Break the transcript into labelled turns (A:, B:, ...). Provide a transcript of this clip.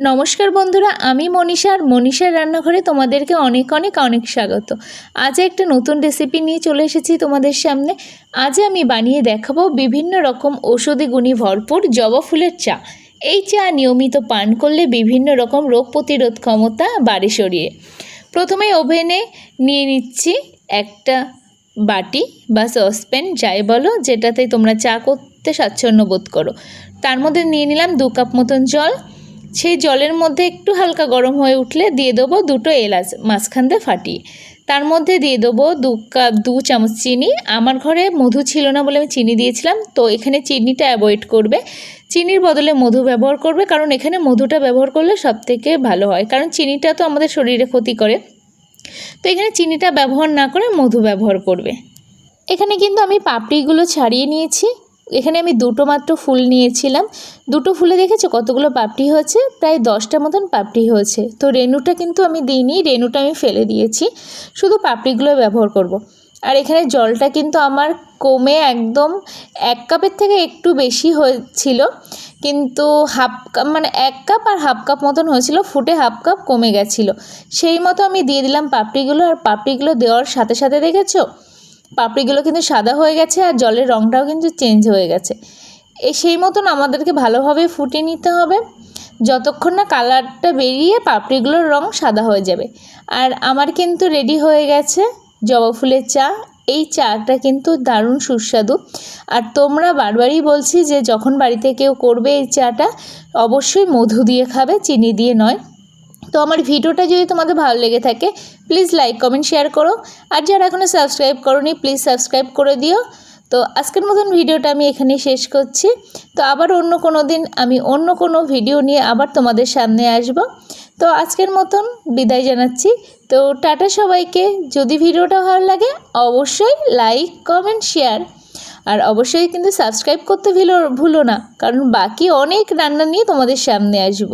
A: নমস্কার বন্ধুরা, আমি মনীষা আর মনীষার রান্নাঘরে তোমাদেরকে অনেক অনেক অনেক স্বাগত। আজ একটা নতুন রেসিপি নিয়ে চলে এসেছি তোমাদের সামনে। আজ আমি বানিয়ে দেখাবো বিভিন্ন রকম ঔষধি গুণী ভরপুর জবা ফুলের চা। এই চা নিয়মিত পান করলে বিভিন্ন রকম রোগ প্রতিরোধ ক্ষমতা বাড়ে সরিয়ে প্রথমে ওভেনে নিয়ে নিচ্ছি একটা বাটি বা সসপ্যান যাই বলো, যেটাতে তোমরা চা করতে স্বাচ্ছন্দ্য বোধ করো। তার মধ্যে নিয়ে নিলাম দু কাপ মতন জল সেই জলের মধ্যে একটু হালকা গরম হয়ে উঠলে দিয়ে দেবো দুটো এলাচ মাঝখান দিয়ে ফাটিয়ে। তার মধ্যে দিয়ে দেবো দু কাপ, দু চামচ চিনি। আমার ঘরে মধু ছিল না বলে আমি চিনি দিয়েছিলাম, তো এখানে চিনিটা অ্যাভয়েড করবে। চিনির বদলে মধু ব্যবহার করবে, কারণ এখানে মধুটা ব্যবহার করলে সব থেকে ভালো হয়, কারণ চিনিটা তো আমাদের শরীরে ক্ষতি করে। তো এখানে চিনিটা ব্যবহার না করে মধু ব্যবহার করবে। এখানে কিন্তু আমি পাপড়িগুলো ছাড়িয়ে নিয়েছি। এখানে আমি দুটো মাত্র ফুল নিয়েছিলাম। দুটো ফুলে দেখেছ কতগুলো পাপড়ি হয়েছে? প্রায় দশটা মতন পাপড়ি হয়েছে। তো রেনুটা কিন্তু আমি দিইনি রেনুটা আমি ফেলে দিয়েছি। শুধু পাপড়িগুলো ব্যবহার করব। আর এখানে জলটা কিন্তু আমার কমে একদম এক কাপের থেকে একটু বেশি হয়েছিল। কিন্তু হাফ কাপ মানে এক কাপ আর হাফ কাপ মতন হয়েছিল, ফুটে হাফ কাপ কমে গেছিল। সেই মতো আমি দিয়ে দিলাম পাপড়িগুলো। আর পাপড়িগুলো দেওয়ার সাথে সাথে দেখেছ? পাপড়িগুলো কিন্তু সাদা হয়ে গেছে আর জলের রঙটাও কিন্তু চেঞ্জ হয়ে গেছে। এই সেই মতন আমাদেরকে ভালোভাবে ফুটিয়ে নিতে হবে। যতক্ষণ না কালারটা বেরিয়ে পাপড়িগুলোর রং সাদা হয়ে যাবে। আর আমার কিন্তু রেডি হয়ে গেছে জবা ফুলের চা। এই চাটা কিন্তু দারুণ সুস্বাদু। আর তোমরা বারবারই বলছি যে যখন বাড়িতে কেউ করবে এই চাটা, অবশ্যই মধু দিয়ে খাবে, চিনি দিয়ে নয়। তো আমার ভিডিওটা যদি তোমাদের ভালো লেগে থাকে প্লিজ লাইক কমেন্ট শেয়ার করো। আর যারা এখনও সাবস্ক্রাইব করোনি প্লিজ সাবস্ক্রাইব করে দিও। তো আজকের মতন ভিডিওটা আমি এখানে শেষ করছি। তো আবার অন্য কোনো দিন আমি অন্য কোনো ভিডিও নিয়ে আবার তোমাদের সামনে আসব। তো আজকের মতন বিদায় জানাচ্ছি। তো টাটা সবাইকে। যদি ভিডিওটা ভালো লাগে, অবশ্যই লাইক কমেন্ট শেয়ার আর অবশ্যই কিন্তু সাবস্ক্রাইব করতে ভুলো ভুলো না, কারণ বাকি অনেক রান্না নিয়ে তোমাদের সামনে আসব।